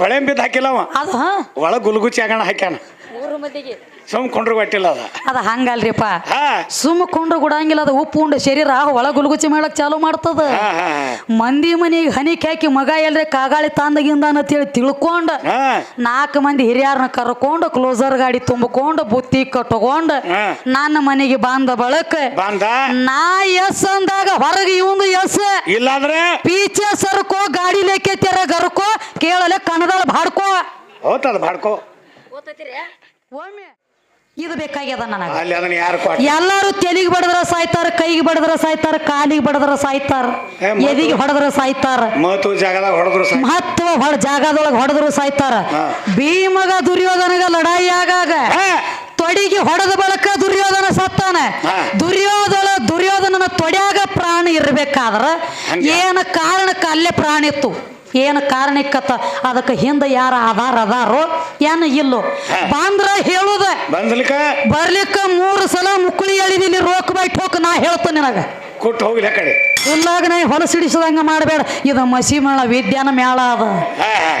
ಕೊಳೆಂಬಿದ್ದು ಹಾಕಿಲ್ಲ ಅವ. ಅದು ಹಾ. ಒಳಗೆ ಗುಲ್ಗುಚಿ ಆಗೋಣ ಹಾಕ್ಯಾನ. ಸುಮ್ ಕೊಂಡ್ರು ಗೊತ್ತಿಲ್ಲ ಅದ. ಅದು ಹಂಗಲ್ರಿಪ್ಪ. ಹಾ. ಸುಮ್ಮ ಕೊಂಡ್ರು ಗುಡಂಗಿಲ್ಲ ಅದು ಉಪ್ಪು ಉಂಡು ಶರೀರ ಒಳ ಗುಲ್ಗುಚ್ಚಿ ಮಾಡಕ್ ಚಾಲು ಮಾಡ್ತದ. ಹಾ ಹಾ ಮಂದಿ ಮನಿಗೆ ಹನಿ ಹಾಕಿ ಮಗ ಎಲ್ರಿ ಕಾಗಾಳಿ ತಂದಗಿಂದ ಅಂತೇಳಿ ತಿಳ್ಕೊಂಡ ಹಾ. ನಾಲ್ಕು ಮಂದಿ ಹಿರಿಯರನ್ನ ಕರ್ಕೊಂಡು ಕ್ಲೋಸರ್ ಗಾಡಿ ತುಂಬಿಕೊಂಡು ಬುತ್ತಿ ಕಟ್ಕೊಂಡು ಹಾ. ನನ್ನ ಮನೆಗೆ ಬಂದ ಬಳಕ ಬಂದ? ನಾ ಎಸ್ ಅಂದಾಗ ಹೊರಗೆ ಇವಂದು ಎಸ್. ಇಲ್ಲಾಂದ್ರೆ? ಪೀಚೆ ಸರ್ಕೋ ಗಾಡಿ ಲೆಕ್ಕೆ ತೆರ ಗರ್ಕೋ ಕೇಳಲೆ ಕಣದಾಳ ಬಾಡ್ಕೋ ಹೋತದ ಬಾಡ್ಕೋ ಓದ್ತೈತಿರಿ ಒಮ್ಮೆ ಇದು ಬೇಕಾಗ್ಯದ ನನಗೆ ಅಲ್ಲಿ ಅದನ್ನ ಯಾರು ಕೊಟ್ಟ ಎಲ್ಲಾರು ತೆಲಿಗೆ ಬಡದ್ರ ಸಾಯ್ತಾರ ಕೈಗೆ ಬಡದ್ರ ಸಾಯ್ತಾರ ಕಾಲಿಗೆ ಬಡದ್ರ ಸಾಯ್ತಾರ ಏ, ಮತ್ತು- ಎದಿಗೆ ಹೊಡೆದ್ರ ಸಾಯ್ತಾರ ಮಹತ್ವ ಜಾಗದಾಗ ಹೊಡೆದ್ರು ಸಹ ಮಹತ್ವ ಹೊಡ ಜಾಗದೊಳಗೆ ಹೊಡೆದ್ರು ಸಾಯ್ತಾರ ಹಾ. ಭೀಮಗ ದುರ್ಯೋಧನಗ ಲಡಾಯಿ ಆಗಾಗ ಹಾ. ತೊಡಿಗೆ ಹೊಡೆದ ಬಳಕ ದುರ್ಯೋಧನ ಸತ್ತಾನ ಹಾ. ದುರ್ಯೋಧನ ದುರ್ಯೋಧನನ ತೊಡ್ಯಾಗ ಪ್ರಾಣ ಇರ್ಬೇಕಾದ್ರ ಹಂಗೆ. ಏನ ಕಾರಣಕ್ಕೆ ಅಲ್ಲೇ ಪ್ರಾಣ ಇತ್ತು ಏನು ಕಾರಣಕ್ಕತ್ತ? ಅದಕ್ಕೆ ಹಿಂದೆ ಯಾರ ಆಧಾರ ಅದಾರೋ? ಏನು ಇಲ್ಲೋ? ಬಾಂದ್ರ ಹೇಳುದ. ಬಂದ್ಲಿಕ್ಕ? ಬರ್ಲಿಕ್ಕ ಮೂರು ಸಲ ಮುಕ್ಕುಳಿ ಎಳಿದಿನಿ ರೋಕ್ ಬೈಟ್ ಹೋಗ್ ನಾ ಹೇಳ್ತೇನೆ ನಿನಗೆ. ಕೊಟ್ಟು ಹೋಗ್ಲಿ ಆ ಕಡೆ. ಇಲ್ಲಾಗ ನಾ ಹೊಲಸಿಡಿಸದಂಗ ಮಾಡಬೇಡ. ಇದು ಮಸೀಬ್ನಾಳ ವಿದ್ಯಾನ ಮೇಳ ಅದ.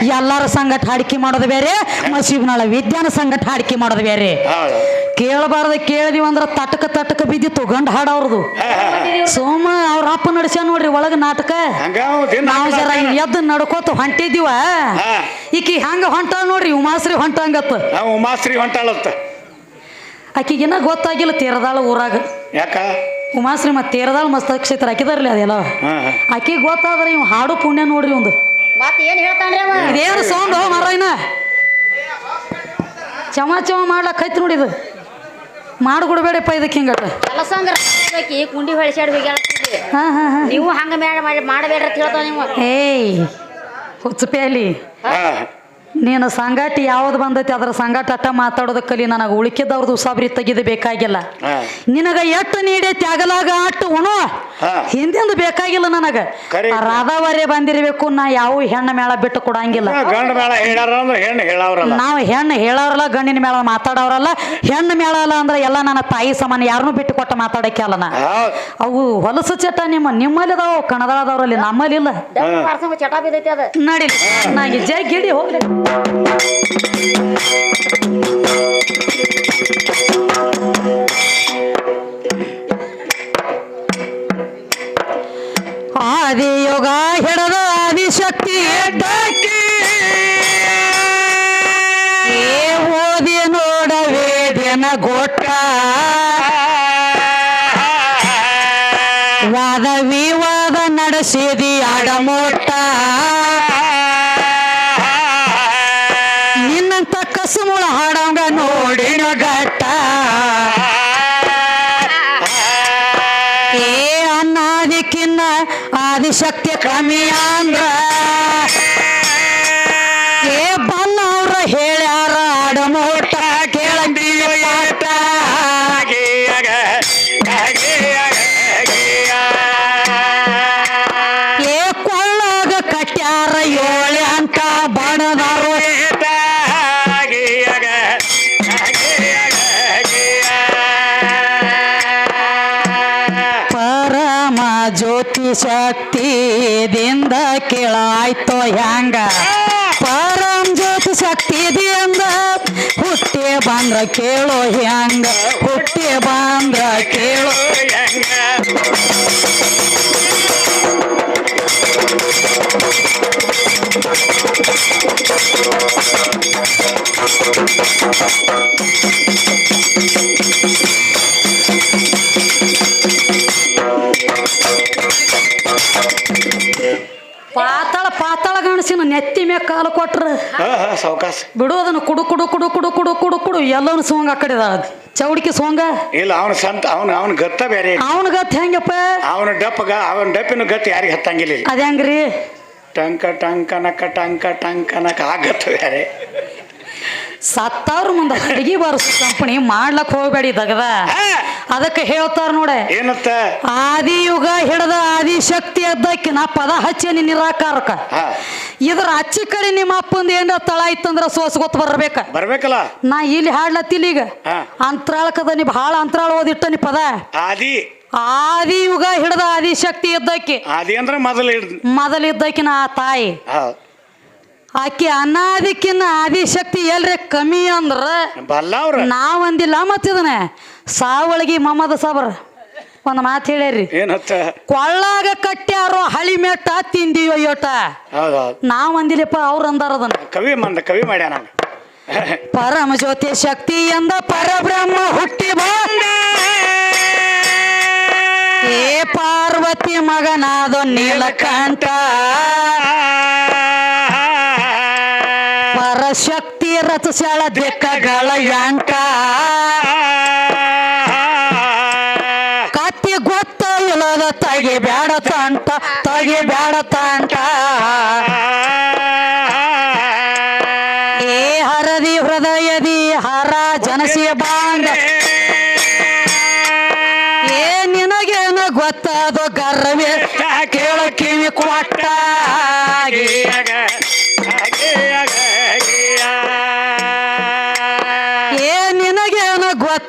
ಎಲ್ಲಾರ ಸಂಗಟ ಹಾಡಿಕೆ ಮಾಡೋದು ಬೇರೆ ಮಸೀಬ್ನಾಳ ವಿದ್ಯಾನ ಸಂಗಟ ಹಾಡಿಕೆ ಮಾಡೋದು ಬೇರೆ. ಹೌದು. ಕೇಳಬಾರ್ದ ಕೇಳಿದೀವಿ ಅಂದ್ರ ತಟಕ ತಟಕ ಬಿದ್ದಿತ್ತು ಗಂಡ ಹಾಡವ್ರದು ಅವ್ರದು. ಸೋಮ ಅವ್ರ ಅಪ್ಪ ನಡೆಸ್ಯಾನ ನೋಡ್ರಿ ಒಳಗ ನಾಟಕ. ಹಂಗ ದಿನ ನಾವು ಜರ. ಎದ್ದು ನಡ್ಕೋತ ಹೊಂಟಿದ್ದೀವ. ಈಕಿ ಹಂಗ ಹೊಂಟ ನೋಡ್ರಿ ಉಮಾಶ್ರೀ ಹೊಂಟಂಗತ್ತ ಉಮಾಶ್ರೀ ಹೊಂಟಾಳತ್ತ ಆಕಿಗಿನ ಗೊತ್ತಾಗಿಲ್ಲ ತೀರದಾಳ ಊರಾಗ. ಯಾಕ? ಉಮಾಶ್ರೀ ಮತ್ತೆ ತೀರದಾಳ ಮಸ್ತ ಕ್ಷೇತ್ರ ಹಾಕಿದಾರಲ್ಲ ಅದೆಲ್ಲ. ಆಕಿ ಗೊತ್ತಾದ್ರೆ ಇವ್ ಹಾಡು ಪುಣ್ಯ ನೋಡ್ರಿ ಒಂದು. ಮತ್ತೆ ಏನ್ ಹೇಳ್ತಾನ್ರಿ ಅವ? ಇದೇನು ಸೌಂಡ್ ಮಾರಾಯನ? ಚಮ ಚಮ ಮಾಡ್ಲಕ್ ಐತಿ ನೋಡಿ ಇದು. ಮಾಡ್ಕೊಡ್ಬೇಡಪ್ಪ ಇದಕ್ಕೆ ಹಿಂಗಟ ಎಲ್ಲ ಆಕಿ ಕುಂಡಿ ಹೊಳಿಸಾಡಿ ಹೋಗ್ಯಾಳ ಹಾ ಹಾ ಹಾ. ನೀವು ಹಂಗ ಮಾಡಿ ಮಾಡಬೇಡ್ರಿ ಅಂತ ಹೇಳ್ತಾವ ನೀವು. ಏಯ್ ಹುಚ್ಚಪೇಲಿ ಹಾ. ನೀನು ಸಂಗಾಟಿ ಯಾವ್ದು ಬಂದೈತಿ ಅದ್ರ ಸಂಗಾಟ ಅಟ್ಟ ಮಾತಾಡೋದಕ್ಕಲಿ ನನಗೆ ಉಳಿಕಿದವ್ರದ್ದು ಸಾಬ್ರಿ ತೆಗೆದು ಬೇಕಾಗಿಲ್ಲ. ನಿನಗೆ ಎಷ್ಟು ನೀಡೈತಿ ತ್ಯಾಗಲಾಗ ಅಟ್ಟು ಉಣು. ಹಿಂದಿಂದು ಬೇಕಾಗಿಲ್ಲ ನನಗ. ರಾಧಾವರೆ ಬಂದಿರಬೇಕು ನಾ ಯಾವ ಹೆಣ್ಣು ಮೇಳ ಬಿಟ್ಟು ಕೊಡಂಗಿಲ್ಲ. ನಾವು ಮೇಳ ಹೇಳಾರ ಅಂದ್ರೆ ಹೆಣ್ಣು ಹೇಳವ್ರಲ್ಲ. ನಾವು ಹೆಣ್ಣು ಹೇಳೋರಲ್ಲ ಗಂಡಿನ ಮೇಳ ಮಾತಾಡೋರಲ್ಲ. ಹೆಣ್ಣು ಮೇಳ ಅಲ್ಲ ಅಂದ್ರೆ ಎಲ್ಲ ನನ್ನ ತಾಯಿ ಸಮಾನ ಯಾರನ್ನೂ ಬಿಟ್ಟು ಕೊಟ್ಟ ಮಾತಾಡಕ್ಕೆ ಅಲ್ಲ ನಾ. ಅವು ಹೊಲಸು ಚಟ ನಿಮ್ಮ ನಿಮ್ಮಲ್ಲಿ ಅದಾವ ಕಣದಾದವ್ರಲ್ಲಿ ನಮ್ಮಲ್ಲಿ ಇಲ್ಲ. ನಡೀಲಿ ನಾ ಜೈ ಗಿಡಿ ಹೋಗ್ಲಿ ಆದಿಯೋಗ ನಿನ್ನಂತ ಕಸುಮುಳ ಹಾಡಂಗ ನೋಡಿನ ಗಟ್ಟ ಶಕ್ತಿದಿಂದ ಕೇಳಾಯ್ತೋ ಹೆಂಗ ಪರಂ ಜ್ಯೋತಿ ಶಕ್ತಿದಿಂದ ಹುಟ್ಟಿ ಬಂದ್ರ ಕೇಳೋ ಹೆಂಗ ಹುಟ್ಟಿ ಬಂದ್ರ ಕೇಳೋ ಪಾತಾಳ ಮ್ಯಾಗ ಕಾಲು ಕೊಟ್ರ ಸಾವಕಾಶ. ಬಿಡು ಅದನ್ನ ಕುಡು ಕುಡು ಕುಡು ಕುಡು ಕುಡು ಕುಡು ಕುಡು ಎಲ್ಲವನು ಸೋಂಗ ಆ ಕಡೆ ಅದ ಚೌಡಿಕೆ ಸೋಂಗ? ಇಲ್ಲ ಅವನ ಸಂತ ಅವನ ಅವನ ಗತ್ತ ಬೇರೆ ಅವನ ಗತ್ ಹೆಂಗಪ್ಪ? ಅವನ ಡಪ್ಪಗ ಅವನ ಡಪ್ಪಿನ ಗತ್ತ ಯಾರಿಗೆ ಹತ್ತಂಗಿಲ್ಲ ಇಲ್ಲಿ. ಅದ ಹೆಂಗ್ರಿ? ಟಂಕ ಟಂಕ ನಕ ಟಂಕ ಟಂಕ ನಕ ಆ ಗತ್ತ ಬೇರೆ. ಸತ್ತಾರು ಮುಂದೆ ಅಡಿಗೆ ಬಾರಿಸ್ ಕಂಪನಿ ಮಾಡ್ಲಕ್ ಹೋಗ್ಬೇಡಿ ದಗದ. ಅದಕ್ಕೆ ಹೇಳ್ತಾರ ನೋಡೆ. ಏನತ್ತ? ಆದಿಯುಗ ಹಿಡದ ಆದಿಶಕ್ತಿ ಅದಕ್ಕೆ ನಾ ಪದ ಹಚ್ಚೇನಿ ನಿರಾಕಾರಕ. ಹಾ. ಇದ್ರ ಅಚ್ಚಿ ಕಡೆ ನಿಮ್ಮ ಅಪ್ಪಂದ ಏನ್ರ ತಳ ಇತ್ತಂದ್ರ ಸೋಸ್ ಗೊತ್ತ ಬರ್ಬೇಕ. ಬರ್ಬೇಕಲ್ಲ? ನಾ ಇಲ್ಲಿ ಹಾಡ್ಲತ್ತಿಲ್ಲ ಈಗ. ಅಂತರಾಳ ಅಂತರಾಳಕದ ನೀ ಬಹಳ ಅಂತರಾಳ ಓದಿಟ್ಟ ನೀ ಪದ. ಆದಿ. ಯುಗ ಹಿಡದ ಆದಿಶಕ್ತಿ ಇದ್ದಕ್ಕೆ. ಆದಿ ಅಂದ್ರೆ ಮೊದಲು ಮೊದಲ ಇದ್ದಕ್ಕಿನ ಆ ತಾಯಿ. ಆಕೆ ಅನಾದಿಕ್ಕಿನ್ನ ಆದಿಶಕ್ತಿ ಎಲ್ರಿ ಕಮ್ಮಿ ಅಂದ್ರ ನಾವಂದಿಲ್ಲ ಮತ್ತಿದನ. ಸಾವಳಗಿ ಮಮದ ಸಾಬ್ರ. ಒಂದು ಮಾತು ಹೇಳ್ರಿ ಏನತ್ತ? ಕೊಳ್ಳಾಗ ಕಟ್ಟ್ಯಾರೋ ಹಳಿ ಮೆಟ್ಟ ತಿಂದಿಯೋ ಯೋಟ? ನಾವ್ ಹೌದು ಅವ್ರ ಅಂದಾರ ಅದನ್ನ. ಕವಿ ಮಂದ ಕವಿ ಮಾಡ್ಯಾನ ಅವ್ನು. ಪರಮ ಜ್ಯೋತಿ ಶಕ್ತಿ ಎಂದ ಪರಬ್ರಹ್ಮ ಹುಟ್ಟಿ ಬಂದ. ಏ ಪಾರ್ವತಿ ಮಗನಾದ ನೀಲಕಂಠ. ಪರಶಕ್ತಿ ರಚಿಸ್ಯಾಳ ದಿಕ್ಕಗಳ ಎಂಟ.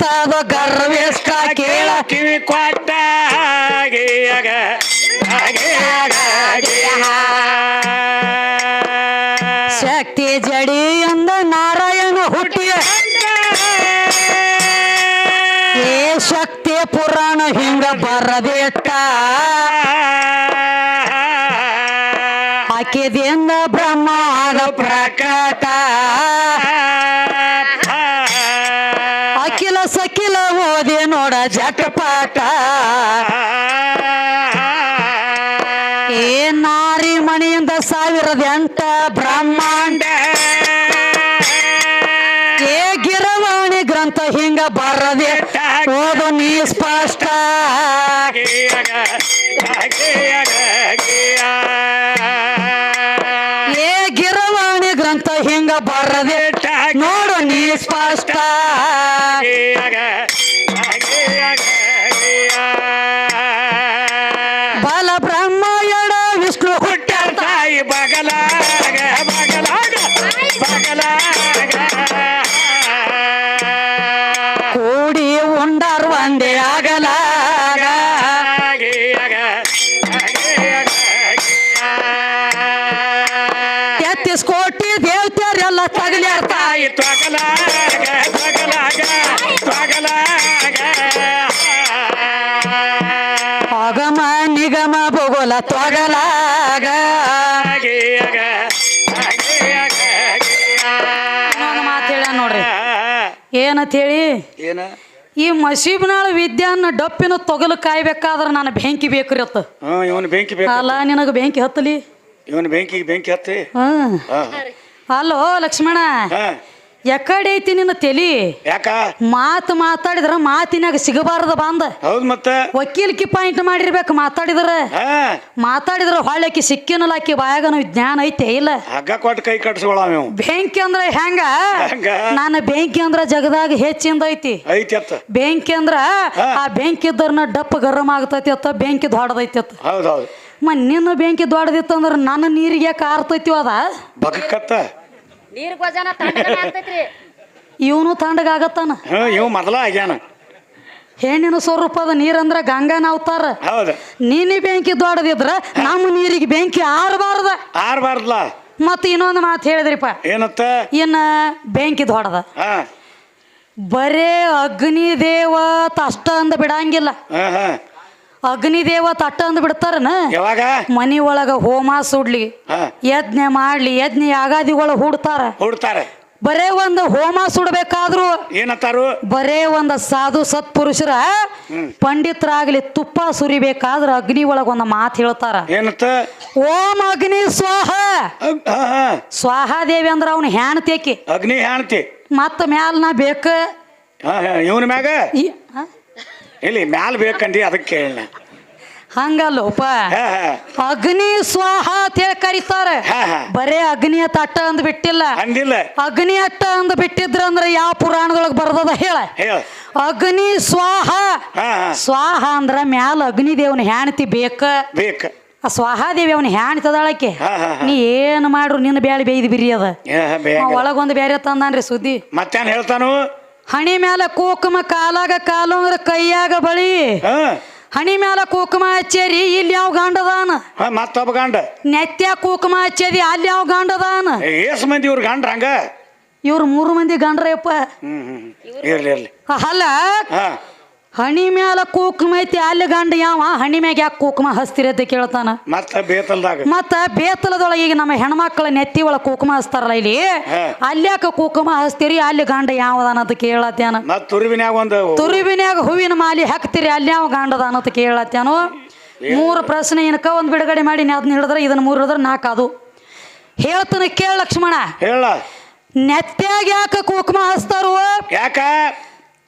ಗೊತ್ತದು ಗರ್ವೇಷ್ಟ ಕೇಳ. ಕಿವಿ ಕೊಟ್ಟ ಶಕ್ತಿ ಓದಿ ನೋಡ ಜಟಪಾಟ ಏ ನಾರಿ ಮಣಿಯಿಂದ ಸಾವಿರದ ಎಂಟ ಬ್ರಹ್ಮಾಂಡ. ಏ ಗಿರವಾಣಿ ಗ್ರಂಥ ಹಿಂಗ ಬರದೆ. ಓದು ನೀ ಸ್ಪಷ್ಟ. ಏ ಗಿರವಾಣಿ ಗ್ರಂಥ ಹಿಂಗ ಬರದೆ. ನೋಡು ನೀ ಸ್ಪಷ್ಟ. ಬಲ ಅಗಮ ನಿಗಮ ಭೂಗೋಲ ತೊಗಲಾಗ ಇನ್ನೊಂದು ಮಾತು ಹೇಳ ನೋಡ್ರಿ. ಏನಂತ ಹೇಳಿ? ಏನ? ಈ ಮಸೀಬ್ನಾಳ ವಿದ್ಯಾನ ಡಪ್ಪಿನ ತೊಗಲು ಕಾಯ್ಬೇಕಾದ್ರೆ ನಾನು ಬೆಂಕಿ ಬೇಕ್ರಿ ಅತ್ತ. ಹ್ಞೂ ಇವನು ಬೆಂಕಿ ಬೇಕು. ಅಲ್ಲ ನಿನಗೆ ಬೆಂಕಿ ಹತ್ತಲಿ? ಇವನು ಬೆಂಕಿಗೆ ಬೆಂಕಿ ಹತ್ತಿ? ಹ್ಮ್ ಹಾ. ಅಲ್ಲೋ ಲಕ್ಷ್ಮಣ ಹಾ ಎಕಡೆ ಐತಿ ನಿನ್ನ ತೆಲಿ? ಯಾಕ? ಮಾತು ಮಾತಾಡಿದ್ರ ಮಾತಿನಾಗ ಸಿಗಬಾರದ ಬಾಂದ. ಹೌದು ಮತ್ತ? ವಕೀಲ್ಕಿ ಪಾಯಿಂಟ್ ಮಾಡಿರ್ಬೇಕು ಮಾತಾಡಿದ್ರ. ಮಾತಾಡಿದ್ರ ಹೊಳ್ಳಕ್ಕಿ ಸಿಕ್ಕಿನಲ್ಲ ಆಕಿ ಬಾಯಾಗನ ಜ್ಞಾನ ಐತೆ ಇಲ್ಲ. ಹಗ್ಗ ಕೊಟ್ಟು ಕೈ ಕಟ್ಸ್ಕೊಳ ಬೆಂಕಿ ಅಂದ್ರೆ ಹೆಂಗ? ನಾನು ಬೆಂಕಿ ಅಂದ್ರ ಜಗದಾಗ ಹೆಚ್ಚಿಂದ ಐತಿ. ಬೆಂಕಿ ಅಂದ್ರ ಆ ಬೆಂಕಿ ಇದ್ದರ್ನ ಡಪ್ಪ ಗರಂ ಆಗ್ತೈತಿ ಅತ್ತ ಬೆಂಕಿ ದೊಡ್ಡದೈತಿ ಅತ್ತ. ಹೌದು ನಿನ್ನ ಬೆಂಕಿ ದೊಡ್ಡದಿತ್ತಂದ್ರ ನನ್ನ ನೀರಿಗೆ ಯಾಕೆ ಆರ್ತೈತಿ ಅದ? ಬಗಕ್ಕತ್ತ ನೀರ್ ಗೊಜನ ತಣ್ಣಗನ ಆಗ್ತೈತ್ರಿ. ಇವನು ತಣ್ಣಗಾಗತ್ತಾನ ಹ್ಞೂ ಇವ್ ಮೊದಲ ಆಗ್ಯಾನ. ಹೆಣ್ಣಿನ ಸ್ವರೂಪದ ನೀರಂದ್ರ ಗಂಗಾನ ಅವತಾರ. ಹೌದು. ನೀನಿ ಬೆಂಕಿ ದೊಡ್ಡದಿದ್ರ ನಮ್ಮ ನೀರಿಗೆ ಬೆಂಕಿ ಆರಬಾರ್ದ. ಆರ್ಬಾರ್ದಲ್ಲ ಮತ್ತೆ ಇನ್ನೊಂದು ಮಾತು ಹೇಳಿದ್ರಿಪ್ಪ. ಏನತ್ತ? ಇನ್ನ ಬೆಂಕಿ ದೊಡ್ಡದ. ಹಾ. ಬರೇ ಅಗ್ನಿ ದೇವ ಅಷ್ಟ ಅಂದ ಬಿಡಂಗಿಲ್ಲ. ಹಾ ಹಾ. ಅಗ್ನಿ ದೇವ ತಟ್ಟ ಅಂದ್ ಬಿಡ್ತಾರನ? ಯಾವಾಗ? ಮನಿ ಒಳಗ ಹೋಮ ಸುಡ್ಲಿ ಯಜ್ಞೆ ಮಾಡ್ಲಿ ಯಜ್ಞ ಯಾಗಾದಿಗಳು ಹುಡ್ತಾರ. ಹುಡ್ತಾರೆ. ಬರೇ ಒಂದು ಹೋಮ ಸುಡ್ಬೇಕಾದ್ರು ಏನತ್ತಾರು ಬರೇ ಒಂದು ಸಾಧು ಸತ್ಪುರುಷರ ಪಂಡಿತರಾಗ್ಲಿ ತುಪ್ಪ ಸುರಿಬೇಕಾದ್ರ ಅಗ್ನಿ ಒಳಗ ಒಂದು ಮಾತು ಹೇಳ್ತಾರ. ಏನತ್ತ ಓಂ ಅಗ್ನಿ ಸ್ವಾಹ. ಸ್ವಾಹಾದೇವಿ ಅಂದ್ರ ಅವನ ಹೆಣ್ತೇಕಿ ಅಗ್ನಿ ಹ್ಯಾಣತಿ. ಮತ್ತ ಮ್ಯಾಲ ನಾ ಬೇಕ ಇವನ ಮ್ಯಾಗ? ಇಲ್ಲಿ ಮ್ಯಾಲ ಬೇಕಂದಿ ಅದಕ್ಕೆ ಕೇಳ ಹಂಗಲ್ಲೋಪ. ಅಗ್ನಿ ಸ್ವಾಹ ಅಂತ ಹೇಳಿ ಕರೀತಾರ. ಬರೇ ಅಗ್ನಿಯ ತಟ್ಟ ಅಂದ್ ಬಿಟ್ಟಿಲ್ಲ. ಅಂದಿಲ್ಲ. ಅಗ್ನಿ ಅಟ್ಟ ಅಂದ್ ಬಿಟ್ಟಿದ್ರ ಅಂದ್ರೆ ಯಾವ ಪುರಾಣದೊಳಗೆ ಬರ್ದದ ಹೇಳ. ಅಗ್ನಿ ಸ್ವಾಹ. ಸ್ವಾಹ ಅಂದ್ರ ಮ್ಯಾಲ ಅಗ್ನಿ ದೇವನ ಹೆಣ್ತಿ ಬೇಕ. ಬೇಕ. ಆ ಸ್ವಾಹಾದೇವಿ ಅವನ ಹೆಣ್ತದಾಳಕ್ಕೆ ಹಾ, ಹಾ, ಹಾ. ನೀ ಏನ್ ಮಾಡ್ರು ನಿನ್ನ ಬ್ಯಾಳಿ ಬೇಯ್ದು ಬಿರಿ ಅದ. ಒಳಗೊಂದು ಬೇರೆ ತಂದಾನ್ರಿ ಸುದ್ದಿ. ಮತ್ತೇನ್ ಹೇಳ್ತಾನು? ಹಣಿ ಮ್ಯಾಲ ಕೂಕುಮ ಕಾಲಾಗ ಕಾಲು ಅಂದ್ರ ಕೈಯಾಗ ಬಳಿ. ಹಣಿ ಮ್ಯಾಲ ಕುಕುಮ ಹಚ್ಚೇರಿ ಇಲ್ಲಿ ಯಾವ ಗಂಡದಾನ ಮತ್ತೊಬ್ಬ ಗಂಡ. ನೆತ್ಯ ಕುಕುಮ ಹಚ್ಚೇರಿ ಅಲ್ಲಿ ಯಾವ ಗಂಡದಾನ ಏಸ್ ಮಂದಿ ಇವ್ರ ಗಂಡ್ರ ಹಂಗ? ಇವ್ರು ಮೂರು ಮಂದಿ ಗಂಡ್ರಪ್ಪ ಇರ್ಲಿ ಇರ್ಲಿ. ಅಲ್ಲ ಹಣಿ ಮ್ಯಾಲ ಕೂಕ್ಮ ಐತಿ ಅಲ್ಲಿ ಗಂಡ ಯಾವ? ಹಣಿ ಮ್ಯಾಗ ಯಾಕೆ ಕೂಕ್ಮ ಹಸ್ತಿರಿ ಅಂತ ಕೇಳ್ತಾನ. ಮತ್ತ ಬೇತಲ್ದಾಗ. ಮತ್ತ ಬೇತಲದೊಳಗೆ ಈಗ ನಮ್ಮ ಹೆಣ್ಮಕ್ಳ ನೆತ್ತಿ ಒಳಗೆ ಕೂಕ್ಮ ಹಸ್ತಾರಲ್ಲ ಇಲ್ಲಿ. ಅಲ್ಲ್ಯಾಕ ಅಲ್ಯಾಕ ಕುಕುಮ ಹಸ್ತಿರಿ ಅಲ್ಲಿ ಗಂಡ ಯಾವದಾನ ಅಂತ ಕೇಳತ್ಯಾನ. ತುರುಬಿನಾಗ ತುರುವಿನ್ಯಾಗ ಒಂದು ಹೂವಿನ ಮಾಲಿ ಹಾಕ್ತಿರಿ ಅಲ್ಲಿ ಯಾವ ಗಂಡದಾನ ಅಂತ ಕೇಳತ್ಯಾನು. ಮೂರು ಪ್ರಶ್ನೆ ಏನಕ್ಕ ಒಂದು ಬಿಡುಗಡೆ ಮಾಡಿ ಅದನ್ನ ಹಿಡಿದ್ರೆ ಇದನ್ನ ಮೂರು ಹಿಡಿದ್ರೆ ನಾಲ್ಕು ಅದು. ಹೇಳ್ತಾನೆ ಕೇಳ ಲಕ್ಷ್ಮಣ. ಹೇಳ. ನೆತ್ತಾಗ ಯಾಕ ಕೂಕ್ಮ ಹಸ್ತಾರು? ಯಾಕ?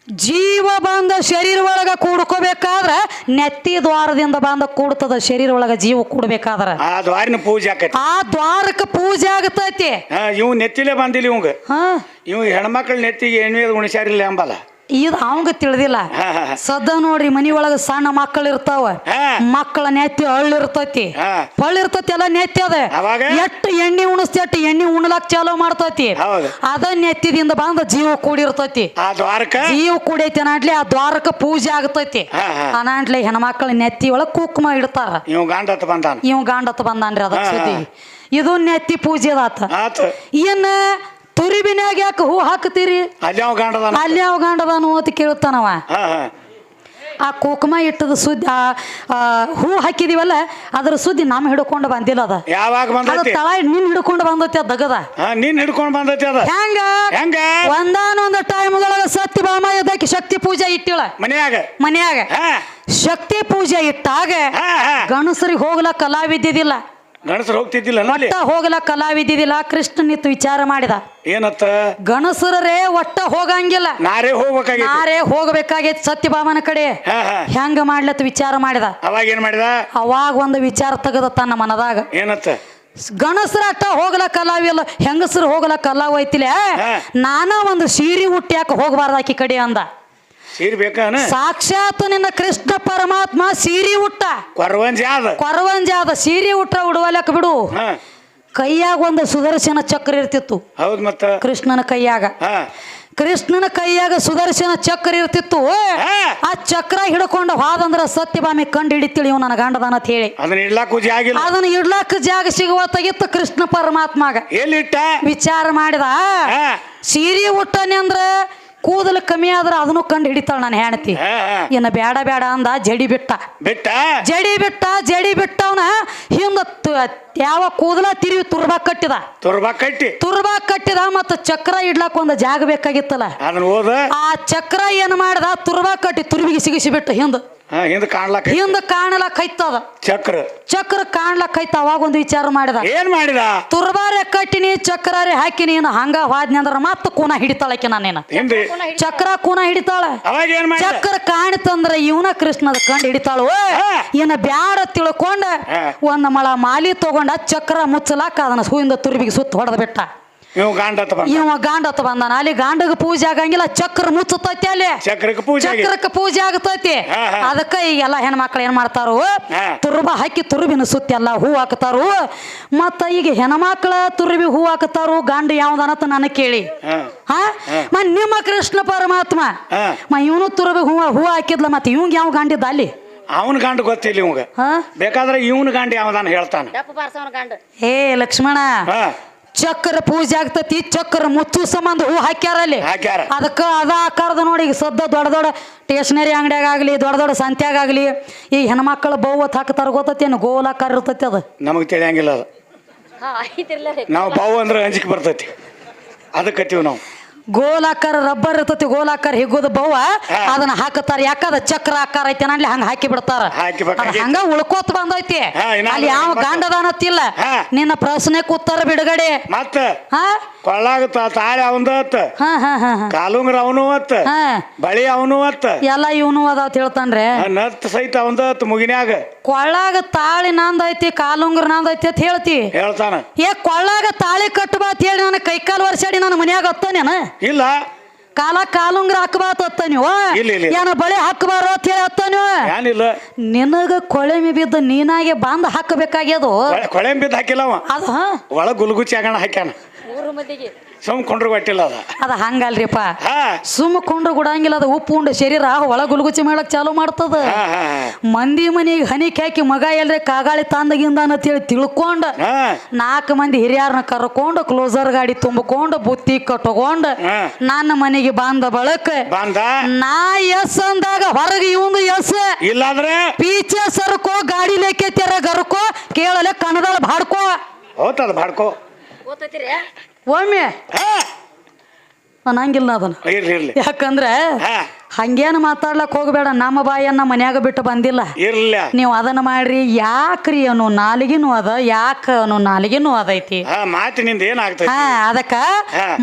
ಜೀವ ಬಂದ ಶರೀರ ಒಳಗ ಕೂಡ್ಕೋಬೇಕಾದ್ರೆ ನೆತ್ತಿ ದ್ವಾರದಿಂದ ಬಂದ ಕೂಡ್ತದ ಶರೀರ ಒಳಗ ಜೀವ ಕೂಡ್ಬೇಕಾದ್ರೆ. ಆ ದ್ವಾರಿನ ಪೂಜೆ ಆಕೈತಿ. ಆ ದ್ವಾರಕ್ಕೆ ಪೂಜೆ ಆಗತೈತಿ. ಇವ್ ನೆತ್ತಿಲೆ ಬಂದಿಲ್ಲ ಇವಂಗ. ಹಾ. ಇವ್ ಹೆಣ್ಮಕ್ಳ ನೆತ್ತಿಗೆ ಎಣ್ಣೆ ಉಣಸಾರಿಲ್ಲ ಎಂಬಲ್ಲ ಇದು ಅವಂಗ ತಿಳಿದಿಲ್ಲ. ಸದ್ದ ನೋಡ್ರಿ ಮನಿ ಒಳಗ ಸಣ್ಣ ಮಕ್ಕಳು ಇರ್ತಾವ. ಮಕ್ಕಳ ನೆತ್ತಿ ಅಳ್ಳಿರ್ತೈತಿ ಹಳ್ಳಿ ಇರ್ತೈತಿ ಎಲ್ಲ ನೆತ್ತಿ ಅದ? ಎಟ್ಟು ಎಣ್ಣೆ ಉಣಿಸ್ತಿ ಎಟ್ಟು ಎಣ್ಣೆ ಉಣ್ಲಾಕ್ ಚಾಲೋ ಮಾಡ್ತೈತಿ. ಅದ ನೆತ್ತಿದಿಂದ ಬಂದ ಜೀವ ಕೂಡಿರ್ತೈತಿ. ಜೀವ ಕೂಡೈತಿ ಅನಾಡ್ಲಿ ಆ ದ್ವಾರಕ್ಕೆ ಪೂಜೆ ಆಗ್ತೈತಿ. ಅನಾಂಡ್ಲಿ ಹಾ. ಅನಾಡ್ಲಿ ಹೆಣ್ಮಕ್ಳ ನೆತ್ತಿ ಒಳಗ ಕುಕ್ಮ ಇಡ್ತಾರ. ಇವ್ ಗಾಂಡತ್ ಬಂದಾನ. ಇವ್ ಗಾಂಡತ್ ಬಂದಾನ್ರಿ ಅದ ಹಾ, ಹಾ. ಸುದ್ದಿ. ಇದು ನೆತ್ತಿ ಪೂಜೆ ಅದಾತ. ಆತ. ಏನ ತುರಿಬಿನ್ಯಾಗ ಯಾಕೆ ಹೂ ಹಾಕ್ತೀರಿ ಅಲ್ಲಿ ಯಾವ ಗಾಂಡದಾನು ಅಂತ ಕೇಳ್ತಾನವ ಆ ಕುಕುಮ ಇಟ್ಟದ ಸುದ್ದಿ ಆ ಆ ಹೂ ಹಾಕಿದೀವಲ್ಲ ಅದ್ರ ಸುದ್ದಿ ನಮ್ಮ ಹಿಡ್ಕೊಂಡು ಬಂದಿಲ್ಲ ಅದ. ಯಾವಾಗ ಅದು ಬಂದೈತಿ ತಳ ನಿನ್ ಹಿಡ್ಕೊಂಡು ಬಂದೈತಿ ಅದ ದಗದ. ಹಾ ನೀನ್ ಹಿಡ್ಕೊಂಡ್ ಬಂದೈತಿ ಅದ. ಹೆಂಗ? ಹೆಂಗ? ಒಂದಾನೊಂದು ಸತ್ಯ ಭಾಮ ಎದ್ಯಾಕೆ ಶಕ್ತಿ ಪೂಜೆ ಇಟ್ಟಿಳ ಮನ್ಯಾಗ. ಮನ್ಯಾಗ. ಹಾ. ಶಕ್ತಿ ಪೂಜೆ ಇಟ್ಟಾಗ ಹಾ ಹಾ. ಗಣಸರಿಗೆ ಹೋಗ್ಲಕ್ಕ ಕಲಾವಿದ್ದಿದ್ದಿಲ್ಲ ಗಣಸರು ಹೋಗ್ತಿದ್ದಿಲ್ಲ ಹೋಗಲ ಒಟ್ಟ ಹೋಗ್ಲಕ್ಕ ಕಲಾವಿದ್ದಿದ್ದಿಲ್ಲ ಕೃಷ್ಣ ನಿಂತು ವಿಚಾರ ಮಾಡಿದ. ಏನತ್ತ? ಗಣಸರರೇ ಒಟ್ಟ ಹೋಗಂಗಿಲ್ಲ. ನಾರೇ ಹೋಗ್ಬೇಕಾಗಿತ್ತು ನಾರೇ ಹೋಗ್ಬೇಕಾಗೈತಿ ಸತ್ಯಭಾಮನ ಕಡೆ. ಹಾ ಹಾ. ಹೆಂಗ ಮಾಡ್ಲತ್ ವಿಚಾರ ಮಾಡಿದ. ಅವಾಗ ಏನ್ ಮಾಡಿದ? ಅವಾಗ ಒಂದು ವಿಚಾರ ತೆಗದ ತನ್ನ ಮನದಾಗ. ಏನತ್ತ? ಗಣಸರ ಅಟ್ಟ ಹೋಗ್ಲ ಕಲಾವಿಲ್ಲ ಹೆಂಗಸರು ಹೋಗ್ಲ ಕಲಾವ್ ಐತಿಲೆ ಹಾ. ನಾನ ಒಂದು ಸೀರೆ ಹುಟ್ಟಿ ಹೋಗಬಾರ್ದು ಆಕಿ ಕಡೆ ಅಂದ. ಸೀರೆ ಬೇಕಾನ ಸಾಕ್ಷಾತ್ ನಿನ್ನ ಕೃಷ್ಣ ಪರಮಾತ್ಮ ಸೀರೆ ಹುಟ್ಟ ಕೊರವಂಜಾದ ಆದ. ಕೊರವಂಜಾದ ಸೀರೆ ಹುಟ್ಟ ಉಡುವಲಕ್ಕ ಬಿಡು. ಕೈಯಾಗ ಒಂದು ಸುದರ್ಶನ ಚಕ್ರ ಇರ್ತಿತ್ತು. ಹೌದ್ ಮತ್ತ? ಕೃಷ್ಣನ ಕೈಯಾಗ. ಕೃಷ್ಣನ ಕೈಯಾಗ ಸುದರ್ಶನ ಚಕ್ರ ಇರ್ತಿತ್ತು. ಆ ಚಕ್ರ ಹಿಡ್ಕೊಂಡು ಹಾದಂದ್ರ ಸತ್ಯಭಾಮಿ ಕಂಡು ಹಿಡಿತಿಳಿ ಇವ್ ನನ್ನ ಗಂಡದಾನ ಅಂತ ಹೇಳಿ. ಅದನ್ನ ಇಡ್ಲಾಕ್ ಜಾಗ ಸಿಗುವ ಅದನ್ನ ಇಡ್ಲಾಕ ಜಾಗ ಸಿಗುವತ್ತಾಗಿತ್ತು ಕೃಷ್ಣ ಪರಮಾತ್ಮಗ. ಎಲ್ಲಿಟ್ಟ? ವಿಚಾರ ಮಾಡಿದ. ಸೀರಿ ಸೀರೆ ಉಟ್ಟನೆ ಅಂದ್ರ ಕೂದಲು ಕಮ್ಮಿ ಆದ್ರೆ ಅದನ್ನು ಕಂಡು ಹಿಡಿತಾಳ ನಾನು ಹೆಣ್ತಿ ಇನ್ನು ಬೇಡ ಬೇಡ ಅಂದ ಜಡಿ ಬಿಟ್ಟ. ಬಿಟ್ಟ? ಜಡಿ ಬಿಟ್ಟ ಜಡಿ ಬಿಟ್ಟವನ ಹಿಂದ ತು- ಯಾವ ಕೂದಲ ತಿರುವಿ ತುರ್ಬಾ ಕಟ್ಟಿದ. ತುರ್ಬಾ ಕಟ್ಟಿ. ತುರ್ಬಾ ಕಟ್ಟಿದ ಮತ್ತು ಚಕ್ರ ಇಡ್ಲಾಕ ಒಂದು ಜಾಗ ಬೇಕಾಗಿತ್ತಲ್ಲ. ಆ ಚಕ್ರ ಏನ್ ಮಾಡ್ದ? ತುರ್ಬಾ ಕಟ್ಟಿ ತುರ್ಬಿಗೆ ಸಿಗಿಸಿ ಬಿಟ್ಟು ಹಿಂದ. ಹಾ ಹಿಂದೆ ಕಾಣ್ಲಾಕ ಹಿಂದ ಕಾಣಲಕ್ ಐತದ ಚಕ್ರ. ಚಕ್ರ ಕಾಣ್ಲಕ್ ಐತ ಅವಾಗ ಒಂದು ವಿಚಾರ ಮಾಡಿದ. ಏನ್ ಮಾಡಿದ? ತುರ್ಬಾರೆ ಕಟ್ಟಿನಿ ಚಕ್ರಾರಿ ಹಾಕಿನಿ ಇನ್ನು ಹಂಗ ಹೋದ್ನಿ ಅಂದ್ರ ಮತ್ತ ಕೂನ ಹಿಡಿತಾಳಕ್ಕೆ ನಾನೇನ ಹಿಂದಿ. ಚಕ್ರ ಕೂನ ಹಿಡಿತಾಳ. ಅವಾಗ ಏನ್ ಮಾಡಿದ? ಚಕ್ರ ಕಾಣಿತಂದ್ರ ಇವನ ಕೃಷ್ಣದ ಕಂಡು ಹಿಡಿತಾಳು. ಏನ ಇನ್ನ ಬ್ಯಾಡ ತಿಳ್ಕೊಂಡ. ಒಂದ್ ಮಳ ಮಾಲಿ ತಗೊಂಡ ಚಕ್ರ ಮುಚ್ಚಲಾಕ ಅದನ್ನ ಹೂವಿಂದ ತುರ್ಬಿಗೆ ಸುತ್ತ ಹೊಡೆದ ಬಿಟ್ಟ ನೀವು ಗಂಡ ಬಂದ. ಇವ ಬಂದಾನ. ಅಲ್ಲಿ ಗಾಂಡಗ ಪೂಜೆ ಆಗಂಗಿಲ್ಲ ಚಕ್ರ ಮುಚ್ಚತೈತಿ ಅಲ್ಲಿ. ಚಕ್ರಕ್ಕೆ ಪೂಜೆ ಆಗಿ ಚಕ್ರಕ್ಕೆ ಪೂಜೆ ಆಗ್ತೈತಿ ಹಾ, ಹಾ. ಅದಕ್ಕ ಈಗೆಲ್ಲ ಹೆಣ್ಮಕ್ಳು ಏನ್ ಮಾಡ್ತಾರು? ಹಾ. ತುರುಬ ಹಾಕಿ ತುರುಬಿನ ಸುತ್ತಿ ಎಲ್ಲ ಹೂ ಹಾಕ್ತಾರು ಮತ್ತ ಈಗ ಹೆಣ್ಮಕ್ಳ ತುರುಬಿ ಹೂ ಹಾಕ್ತಾರು ಗಂಡ ಯಾವ್ದನತ ನನಗೆ ಕೇಳಿ. ಹಾ. ಹಾ? ಮ ನಿಮ್ಮ ಕೃಷ್ಣ ಪರಮಾತ್ಮ. ಹಾ. ಮ ಇವನು ತುರುಬಿ ಹೂ ಹೂ ಹಾಕಿದ್ಲ ಮತ್ತೆ ಇವಂಗ ಯಾವ ಗಂಡಿದ್ದ ಅಲ್ಲಿ? ಅವನ ಗಂಡ ಗೊತ್ತಿಲ್ಲ ಇವಂಗ. ಹಾ? ಬೇಕಾದ್ರೆ ಇವನ ಗಂಡ ಯಾವ್ದಾನ ಹೇಳ್ತಾನ. ಯಪ್ಪ ಬಾರ್ಸವನ ಗಂಡ. ಏ ಲಕ್ಷ್ಮಣ ಹಾ. ಚಕ್ರ ಪೂಜೆ ಆಗ್ತತಿ ಚಕ್ರ ಮುತ್ತು ಸಂಬಂಧ ಹೂ ಹಾಕ್ಯಾರ ಅಲ್ಲಿ. ಹಾಕ್ಯಾರ. ಅದಕ್ಕ ಅದ ಆಕಾರದ ನೋಡಿ ಈಗ ಸದ್ದ ದೊಡ್ಡ ದೊಡ್ಡ ಸ್ಟೇಷನರಿ ಅಂಗಡಿಯಾಗ ಆಗಲಿ ದೊಡ್ಡ ದೊಡ್ಡ ಸಂತ್ಯಾಗ ಆಗಲಿ ಈ ಹೆಣ್ಮಕ್ಳು ಬೌವತ್ ಹಾಕ್ತಾರ ಗೊತ್ತತಿ ಏನು? ಗೋಲಾಕಾರ ಇರ್ತತಿ ಅದು. ನಮಗೆ ತಿಳಿಯಂಗಿಲ್ಲ ಅದು. ನಾವು ಬಾವು ಅಂದ್ರೆ ಅಂಜಿಕೆ ಬರ್ತೈತಿ. ಅದಕ್ಕತ್ತೀವಿ ನಾವು. ಗೋಲಾಕಾರ ರಬ್ಬರ್ ಇರ್ತತಿ ಗೋಲಾಕಾರ ಹಿಗ್ಗೋದು ಬವ್ವ. ಅದನ್ನ ಹಾಕತಾರ ಯಾಕಂದ್ರೆ ಚಕ್ರ ಆಕಾರ ಐತೆ ಅಲ್ಲಿ ಹಂಗ ಹಾಕಿ ಬಿಡ್ತಾರ ಹಂಗ ಉಳ್ಕೋತ ಬಂದೈತಿ. ಅಲ್ಲಿ ಯಾವ ಗಾಂಡದ ಗಾಂಡದಾನತ್ತಿಲ್ಲ. ನಿನ್ನ ಪ್ರಶ್ನೆಕ್ ಉತ್ತರ ಬಿಡುಗಡೆ. ಮತ್ತೆ ಹಾ? ಕೊಳ್ಳಾಗ ತಾಳೆ ತಾಳಿ ಅವಂದ ಹಾ ಹಾ ಹಾ ಹಾ. ಕಾಲುಂಗ್ರ ಅವನು ಬಳಿ ಅವನು ಎಲ್ಲ ಇವನು ಅದಾವ ತಿಳ್ತಾನ್ರೆ ಆ ನತ್ ಸಹಿತ ಅವಂದ ಅತ್ತ ಮುಗಿನ್ಯಾಗ. ಕೊಳ್ಳಾಗ ತಾಳಿ ನಂದೈತಿ ಕಾಲುಂಗ್ರ ನಂದೈತಿ ಅಂತ ಹೇಳ್ತಿ. ಹೇಳ್ತಾನ. ಏ ಕೊಳ್ಳಾಗ ತಾಳಿ ಕಟ್ಟಬಾ ಅಂತ ಹೇಳಿ ನನ್ನ ಕೈಕಾಲು ವರ್ಷಾಡಿ ನನ್ನ ಮನ್ಯಾಗ ಹತ್ತಾನೇನ ಇಲ್ಲ. ಕಾಲ ಕಾಲುಂಗ್ರ ಹಾಕಬಾತ ಹತ್ತ ನೀವು ಇಲ್ಲ, ಇಲ್ಲ. ಏನ ಬಳೆ ಹಾಕಬಾರ ಅಂತ ಹೇಳಿ ಹತ್ತ ನೀವು ಏನಿಲ್ಲ. ನಿನಗ ಕೊಳೆಮಿ ಬಿದ್ದ ನೀನಾಗೆ ಬಂದ್ ಹಾಕಬೇಕಾಗ್ಯದು. ಕೊಳೆಮಿ ಬಿದ್ದ ಬಿದ್ದು ಹಾಕಿಲ್ಲ ಅದ ಒಳಗ್ ಗುಲ್ಗುಚಿ ಆಗಣ ಹಾಕ್ಯಾನ. ಊರು ಮಂದಿಗೆ ಸುಮ್ ಕೊಂಡ್ರು ಗೊತ್ತಿಲ್ಲ ಅದ. ಅದ ಹಂಗಲ್ರಿಪ್ಪ. ಹಾ. ಸುಮ್ಮ ಕೊಂಡ್ರು ಗುಡಂಗಿಲ್ಲ ಅದು ಉಪ್ಪು ಉಂಡು ಶರೀರ ಒಳ ಗುಲ್ಗುಚಿ ಮಾಡಕ್ ಚಾಲು ಮಾಡ್ತದ. ಹಾ ಹಾ ಮಂದಿ ಮನಿಗೆ ಹನಿ ಹಾಕಿ ಮಗ ಎಲ್ರಿ ಕಾಗಾಳಿ ತಂದಗಿಂದ ಅಂತೇಳಿ ತಿಳ್ಕೊಂಡ ಹಾ. ನಾಲ್ಕು ಮಂದಿ ಹಿರಿಯರನ್ನ ಕರ್ಕೊಂಡು ಕ್ಲೋಸರ್ ಗಾಡಿ ತುಂಬಿಕೊಂಡು ಬುತ್ತಿ ಕಟ್ಕೊಂಡು ನನ್ನ ಮನೆಗೆ ಬಂದ ಬಳಕ ಬಂದ? ನಾ ಎಸ್ ಅಂದಾಗ ಹೊರಗೆ ಇವಂದು ಎಸ್. ಇಲ್ಲಾಂದ್ರೆ? ಪೀಚೆ ಸರ್ಕೋ ಗಾಡಿ ಲೇಕೆ ತೆರ ಗರ್ಕೋ ಕೇಳಲೆ ಕಣದಾಳ ಬಾಡ್ಕೋ ಹೋತದ ಬಾಡ್ಕೋ ಒಮ್ಮೆ ಅನ್ನಂಗಿಲ್ಲ ಅದನ್ನ. ಇರ್ಲಿ ಇರ್ಲಿ. ಯಾಕಂದ್ರೆ ಹಂಗೇನು ಮಾತಾಡ್ಲಕ್ ಹೋಗ್ಬೇಡ ನಮ್ಮ ಬಾಯನ್ನ ಮನ್ಯಾಗ ಬಿಟ್ಟು ಬಂದಿಲ್ಲ. ಇರ್ಲ ನೀವು ಅದನ್ನ ಮಾಡ್ರಿ ಯಾಕ್ರಿ ಅನ್ನೋ ನಾಲಿಗೆನೂ ಅದ ಯಾಕ ಅನ್ನೋ ನಾಲಿಗೆನೂ ಅದೈತಿ. ಹಾ ಮಾತಿನಿಂದ ಏನಾಗ್ತೈತಿ? ಹಾ ಅದಕ್ಕ.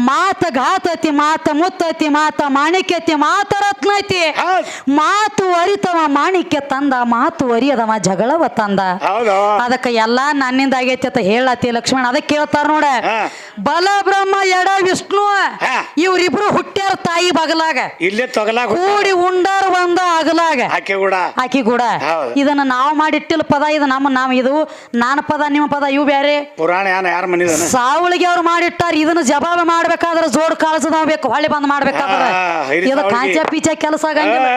ಮಾತ ಘಾತತಿ ಮಾತ ಮುತ್ತತಿ ಮಾತ ಮಾಣಿಕ್ಯತಿ ಮಾತ ರತ್ನ ಐತಿ ಹೌದ್. ಮಾತು ಅರಿತವ ಮಾಣಿಕ್ಯ ತಂದ ಮಾತು ಅರಿಯದವ ಜಗಳವ ತಂದ. ಹೌದು. ಅದಕ್ಕ ಎಲ್ಲಾ ನನ್ನಿಂದ ಆಗೈತಿ ಅಂತ ಹೇಳತಿ ಲಕ್ಷ್ಮಣ ಅದಕ್ಕೆ ಕೇಳ್ತಾರ ನೋಡ. ಹಾ. ಬಲ ಬ್ರಹ್ಮ ಎಡ ವಿಷ್ಣು ಹಾ. ಇವ್ರಿಬ್ರು ಹುಟ್ಟ್ಯಾರ ತಾಯಿ ಬಗಲಾಗ. ಇಲ್ಲೇ ತೊಗಲಾಗ ಕೂಡಿ ಉಂಡಾರ ಬಂದ ಅಗಲಾಗ. ಆಕೆ ಕೂಡ. ಆಕಿ ಕೂಡ. ಹೌದು. ಇದನ್ನ ನಾವು ಮಾಡಿಟ್ಟಿಲ್ಲ ಪದ ಇದು ನಮ್ಮ ನಾವು ಇದು ನಾನು ಪದ ನಿಮ್ಮ ಪದ ಇವು ಬೇರೆ ಪುರಾಣ ಯಾನ ಯಾರ ಮನಿದನ? ಸಾವಳಿಗೆ ಅವ್ರು ಮಾಡಿಟ್ಟಾರ ಇದನ್ನ ಜವಾಬ್ ಮಾಡ್ಬೇಕಾದ್ರೆ ಜೋಡ್ ಕಳ್ಸದ ಬೇಕು ಹೊಳ್ಳಿ ಬಂದ್ ಮಾಡ್ಬೇಕಾದ್ರೆ. ಹಿರಿ ಇದು ಸಾವಳ್ಗಿ. ಕಾಂಚ ಪೀಚ ಕೆಲಸ ಆಗಂಗಿಲ್ಲ.